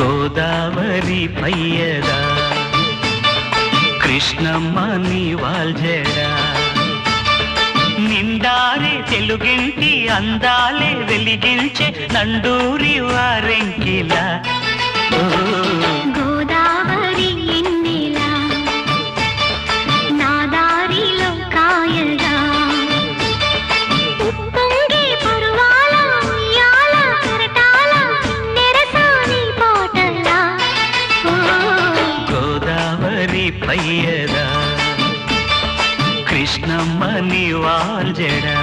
గోదావరి పయ్యదా కృష్ణమ్మ నీ వాల్జడా. నిండారే తెలుగింటి అందాలే వెలిగించే నండూరి వారెంకిలా. గోదావరి పయ్యదా కృష్ణమ్మ నీ వాల్జడా